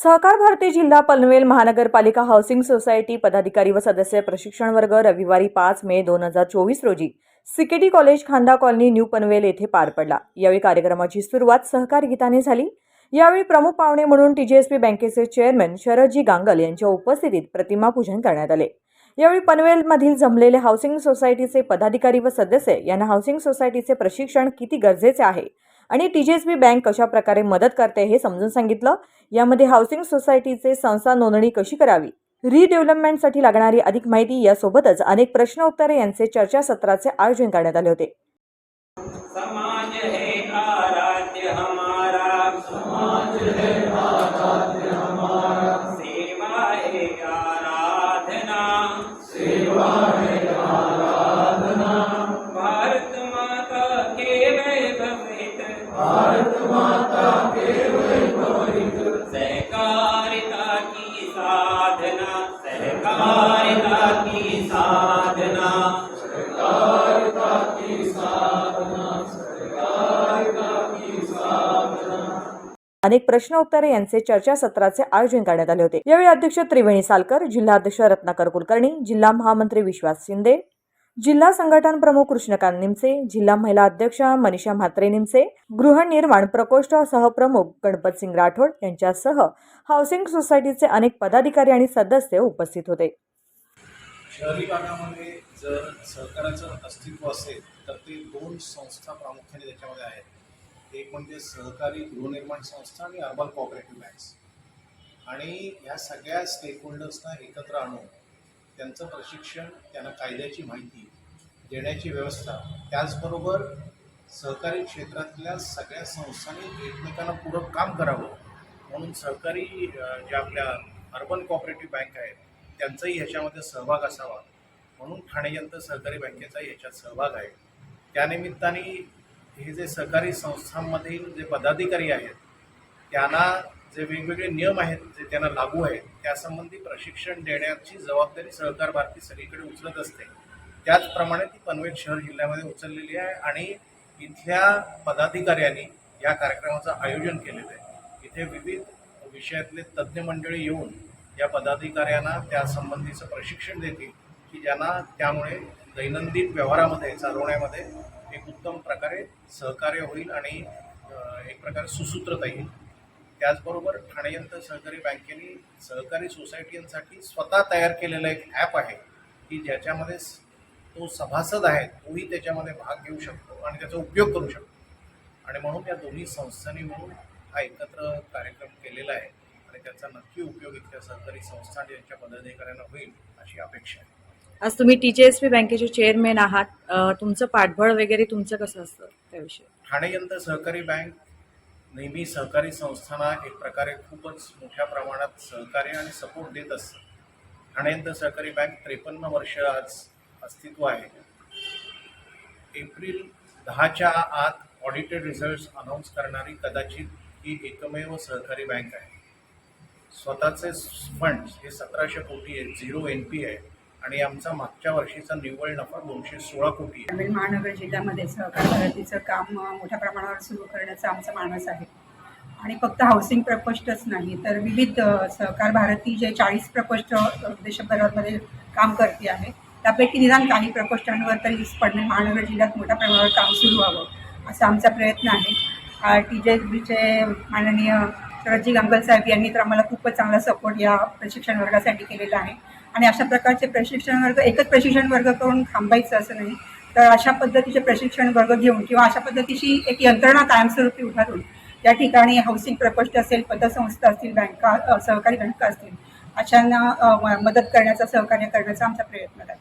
सहकार भारती जिल्हा पनवेल महानगरपालिका हाऊसिंग सोसायटी पदाधिकारी व सदस्य प्रशिक्षण वर्ग रविवारी पाच मे दोन हजार चोवीस रोजी CKT college Khanda colony new Panvel येथे पार पडला. यावेळी कार्यक्रमाची सुरुवात सहकार गीताने झाली. यावेळी प्रमुख पाहुणे म्हणून टीजीएसपी बँकेचे चेअरमन शरदजी गांगल यांच्या उपस्थितीत प्रतिमा पूजन करण्यात आले. यावेळी पनवेलमधील जमलेले हाऊसिंग सोसायटीचे पदाधिकारी व सदस्य यांना हाऊसिंग सोसायटीचे प्रशिक्षण किती गरजेचे आहे? आणि टी जेस् बी बँक कशा प्रकारे मदत करते हे समजून सांगितलं. यामध्ये हाऊसिंग सोसायटीचे संस्था नोंदणी कशी करावी? रिडेव्हलपमेंटसाठी लागणारी अधिक माहिती यासोबतच अनेक प्रश्न उत्तरे यांचे चर्चासत्राचे आयोजन करण्यात आले होते. भारत माता के वैभवित सहकारिता की साधना सहकारिता की साधना। अनेक प्रश्न उत्तरे यांचे चर्चासत्राचे आयोजन करण्यात आले होते. यावेळी अध्यक्ष त्रिवेणी सालकर जिल्हा अध्यक्ष रत्नाकर कुलकर्णी जिल्हा महामंत्री विश्वास शिंदे जिल्हा संघटन प्रमुख कृष्णकांत निमसे जिल्हा महिला अध्यक्ष मनीषा म्हात्रे निमसे गृहनिर्माण प्रकोष्ठ सहप्रमुख गणपतसिंग राठोड यांच्यासह हाऊसिंग सोसायटीचे अनेक पदाधिकारी आणि सदस्य उपस्थित होते. शहरी भागामध्ये जर सहकाराचं अस्तित्व असेल तर ते दोन संस्था प्रामुख्याने त्याच्यामध्ये आहेत. एक म्हणजे सहकारी गृहनिर्माण संस्था आणि अर्बन कॉपरेटिव्ह बँक्स. आणि ह्या सगळ्या स्टेक होल्डर्सना एकत्र आणून त्यांचं प्रशिक्षण त्यांना कायद्याची माहिती देण्याची व्यवस्था त्याचबरोबर सहकारी क्षेत्रातल्या सगळ्या संस्थांनी एकमेकांना पूरक काम करावं. म्हणून सहकारी ज्या आपल्या अर्बन कोऑपरेटिव्ह बँक आहेत त्यांचाही ह्याच्यामध्ये सहभाग असावा. म्हणून ठाणे जनता सहकारी बँकेचा याच्यात सहभाग आहे. त्यानिमित्ताने हे जे सहकारी संस्थांमधील जे पदाधिकारी आहेत त्यांना जे वेगवेगळे नियम आहेत जे त्यांना लागू आहेत त्यासंबंधी प्रशिक्षण देण्याची जबाबदारी सहकार भारती सगळीकडे उचलत असते. त्याचप्रमाणे ती पनवेल शहर जिल्ह्यामध्ये उचललेली आहे आणि इथल्या पदाधिकाऱ्यांनी या कार्यक्रमाचं आयोजन केलेलं आहे. इथे विविध विषयातले तज्ज्ञ मंडळी येऊन या पदाधिकाऱ्यांना त्यासंबंधीचं प्रशिक्षण देतील की ज्यांना त्यामुळे दैनंदिन व्यवहारामध्ये चालवण्यामध्ये एक उत्तम प्रकारे सहकार्य होईल आणि एक प्रकारे सुसूत्रता येईल. त्याचबरोबर ठाणे यंत्र सहकारी बँकेने सहकारी सोसायटींसाठी स्वतः तयार केलेलं एक ॲप आहे की ज्याच्यामध्ये तो सभासद आहे तोही त्याच्यामध्ये भाग घेऊ शकतो आणि त्याचा उपयोग करू शकतो. आणि म्हणून या दोन्ही संस्थांनी मिळून हा एकत्र कार्यक्रम केलेला आहे आणि त्याचा नक्की उपयोग इथल्या सहकारी संस्था आणि यांच्या पदाधिकाऱ्यांना होईल अशी अपेक्षा आहे. आज तुम्ही टीजीएसपी बँकेचे चेअरमॅन आहात. तुमचं पाठबळ वगैरे तुमचं कसं असतं त्याविषयी? ठाणे यंत्र सहकारी बँक नेहमी सहकारी संस्थांना एक प्रकारे खूपच मोठ्या प्रमाणात सहकार्य आणि सपोर्ट देत असतं. ठाणे यंत्र सहकारी बँक त्रेपन्न वर्ष आज अस्तित्व आहे. एप्रिल दहाच्या आत ऑडिटेड रिझल्ट्स अनाऊन्स करणारी कदाचित ही एकमेव सहकारी बँक आहे. स्वतःचे फंड्स हे सतराशे कोटी आहेत झिरो एन पी आहे. आणि आमचा मागच्या वर्षीचा निव्वळ नफा दोनशे सोळा कोटी आहे. महानगर जिल्ह्यामध्ये सहकार भारतीचं काम मोठ्या प्रमाणावर सुरू करण्याचा आमचा मानस आहे. आणि फक्त हाऊसिंग प्रकोष्ठच नाही तर विविध सहकार भारती जे चाळीस प्रकोष्ठ देशभरामध्ये काम करते आहे त्यापैकी निदान काही प्रकोष्ठांवर तरी पडणे महानगर जिल्ह्यात मोठ्या प्रमाणावर काम सुरू व्हावं असा आमचा प्रयत्न आहे. टी जे बीचे माननीय शरदजी गांगल साहेब यांनी तर आम्हाला खूपच चांगला सपोर्ट या प्रशिक्षण वर्गासाठी केलेला आहे. आणि अशा प्रकारचे प्रशिक्षण वर्ग एकच प्रशिक्षण वर्ग करून थांबायचं असं नाही. तर अशा पद्धतीचे प्रशिक्षण वर्ग घेऊन किंवा अशा पद्धतीची एक यंत्रणा कायमस्वरूपी उभारून त्या ठिकाणी हाऊसिंग प्रकोष्ठ असेल पतसंस्था असतील बँका सहकारी बँका असतील अशांना मदत करण्याचा सहकार्य करण्याचा आमचा प्रयत्न आहे.